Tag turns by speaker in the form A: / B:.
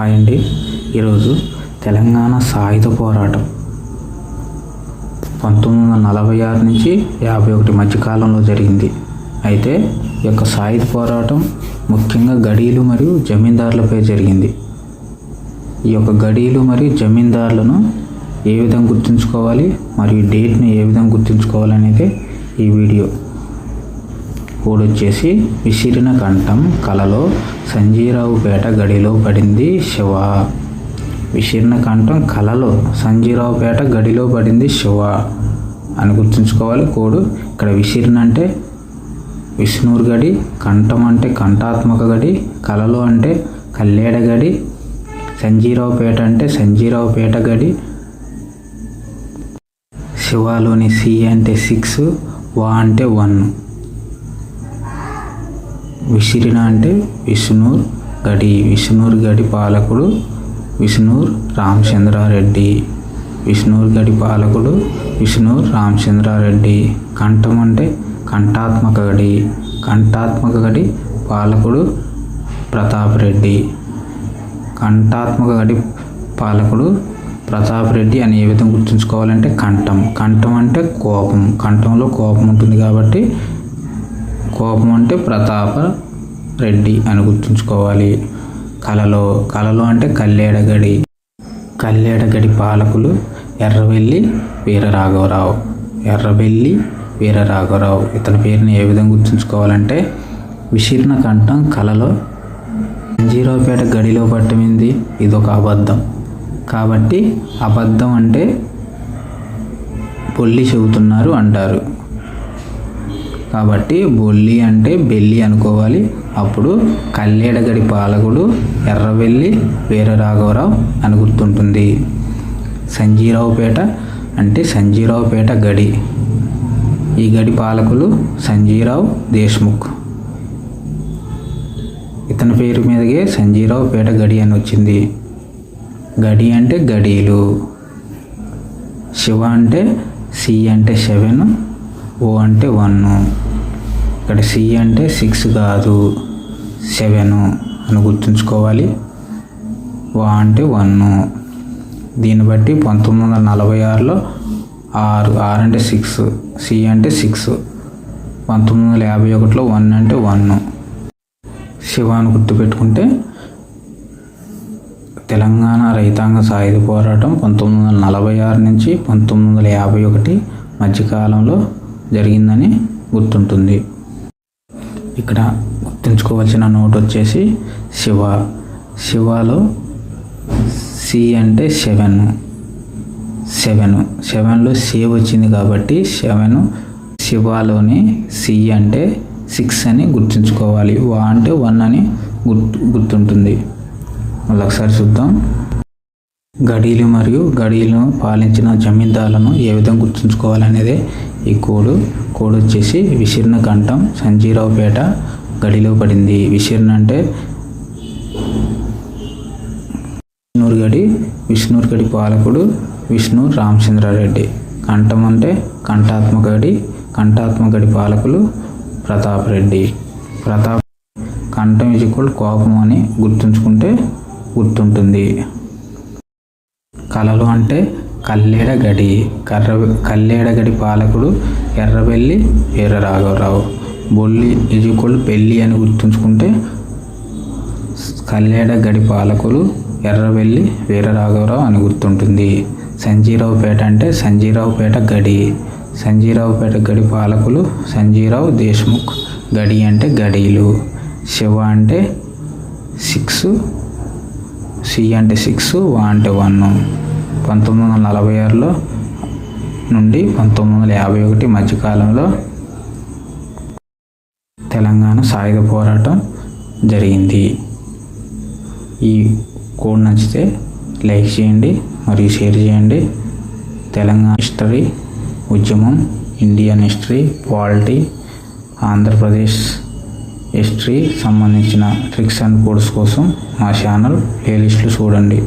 A: Hi అండి ఈరోజు తెలంగాణ సాయుధ పోరాటం. పంతొమ్మిది వందల నలభై ఆరు నుంచి యాభై ఒకటి మధ్యకాలంలో జరిగింది. అయితే ఈ యొక్క సాయుధ పోరాటం ముఖ్యంగా గడీలు మరియు జమీందారులపై జరిగింది. ఈ యొక్క గడీలు మరియు జమీందారులను ఏ విధంగా గుర్తుంచుకోవాలి మరియు డేట్ని ఏ విధంగా గుర్తుంచుకోవాలి అనేది ఈ వీడియో. కోడ్ వచ్చేసి విసిరిన కంఠం కలలో సంజీరావుపేట గడిలో పడింది శివ. విసిరిన కంఠం కలలో సంజీరావుపేట గడిలో పడింది శివ. అని గుర్తుంచుకోవాలి కోడు. ఇక్కడ విసిరిన అంటే విష్ణూర్ గడి కంఠం అంటే కంఠాత్మక గడి కలలో అంటే కల్లేడ గడి సంజీరావుపేట అంటే సంజీరావుపేట గడి శివాలోని సి అంటే సిక్స్ వా అంటే వన్. విసిరిన అంటే విష్ణూర్ గడి విష్ణూర్ గడి పాలకుడు విష్ణూర్ రామచంద్రారెడ్డి. విష్ణూర్ గడి పాలకుడు విష్ణూర్ రామచంద్రారెడ్డి. కంఠం అంటే కంఠాత్మక గడి కంఠాత్మక గడి పాలకుడు ప్రతాప్ రెడ్డి కంఠాత్మక గడి పాలకుడు ప్రతాప్ రెడ్డి అని ఏ విధంగా గుర్తుంచుకోవాలంటే కంఠం. కంఠం అంటే కోపం. కంఠంలో కోపం ఉంటుంది కాబట్టి కోపం అంటే ప్రతాప రెడ్డి అని గుర్తుంచుకోవాలి. కలలో కలలో అంటే కల్లేడగడి. కల్లేడగడి పాలకులు ఎర్రవెల్లి వీరరాఘవరావు. ఎర్రబెల్లి వీరరాఘవరావు. ఇతని పేరుని ఏ విధంగా గుర్తుంచుకోవాలంటే విశీర్ణ కంఠం కలలో జీరోపేట గడిలో పట్టమింది ఇదొక అబద్ధం. కాబట్టి అబద్ధం అంటే పొల్లి చెబుతున్నారు అంటారు. కాబట్టి బొల్లి అంటే బెల్లి అనుకోవాలి. అప్పుడు కల్లేడగడి పాలకుడు ఎర్రవెల్లి వీరరాఘవరావు అని గుర్తుంటుంది. సంజీరావుపేట అంటే సంజీరావుపేట గడి. ఈ గడి పాలకులు సంజీరావు దేశ్ముఖ్. ఇతని పేరు మీదగే సంజీరావుపేట గడి అని వచ్చింది. గడి అంటే గడీలు. శివ అంటే సి అంటే సెవెన్. ఓ అంటే వన్ ఇక్కడ సి అంటే సిక్స్ కాదు సెవెన్ అని గుర్తుంచుకోవాలి. వా అంటే వన్ దీన్ని బట్టి పంతొమ్మిది వందల నలభై ఆరులో ఆరు ఆరు అంటే సిక్స్ సి అంటే సిక్స్ పంతొమ్మిది వందల యాభై ఒకటిలో వన్ అంటే వన్ శివాన్ని గుర్తుపెట్టుకుంటే తెలంగాణ రైతాంగ సాయుధ పోరాటం పంతొమ్మిది వందల నలభై ఆరు నుంచి పంతొమ్మిది వందల యాభై ఒకటి మధ్యకాలంలో జరిగిందని గుర్తుంటుంది. ఇక్కడ గుర్తుంచుకోవాల్సిన నోట్ వచ్చేసి శివ. శివలో సి అంటే సెవెన్. సెవెన్. సెవెన్లో సి వచ్చింది కాబట్టి సెవెన్ శివాలోని సి అంటే సిక్స్ అని గుర్తుంచుకోవాలి. వా అంటే వన్ అని గుర్తు గుర్తుంటుంది. మళ్ళీ ఒకసారి చూద్దాం. గడీలు మరియు గడీలను పాలించిన జమీందారులను ఏ విధంగా గుర్తుంచుకోవాలనేదే ఈ కోడు. కోడ్ వచ్చేసి విశీర్ణ కంఠం సంజీరావుపేట గడిలో పడింది. విశీర్ణ అంటే విష్ణూర్ గడి గడి పాలకుడు విష్ణు రామచంద్రారెడ్డి. కంఠం అంటే కంఠాత్మగడి గడి గడి పాలకులు ప్రతాప్ రెడ్డి. ప్రతాప్ కంఠం ఇజ్ ఈక్వల్ కోపం అని గుర్తుంచుకుంటే గుర్తుంటుంది. కళలు అంటే కల్లేడగడి కర్ర కల్లేడగడి పాలకుడు ఎర్రబెల్లి వీరరాఘవరావు. బొల్లి ఇజుకుల్ పెళ్ళి అని గుర్తుంచుకుంటే కల్లేడగడి పాలకులు ఎర్రబెల్లి వీరరాఘవరావు అని గుర్తుంటుంది. సంజీరావుపేట అంటే సంజీరావుపేట గడి. సంజీరావుపేట గడి పాలకులు సంజీరావు దేశ్ముఖ్. గడి అంటే గడీలు. శివ అంటే సిక్స్ సి అంటే సిక్స్ వా అంటే వన్ పంతొమ్మిది వందల నలభై ఆరులో నుండి పంతొమ్మిది వందల యాభై ఒకటి మధ్యకాలంలో తెలంగాణ సాయుధ పోరాటం జరిగింది. ఈ కోడ్ నచ్చితే లైక్ చేయండి మరియు షేర్ చేయండి. తెలంగాణ హిస్టరీ ఉద్యమం Indian history polity Andhra Pradesh history సంబంధించిన ట్రిక్స్ అండ్ కోడ్స్ కోసం మా ఛానల్ ప్లేలిస్టులు చూడండి.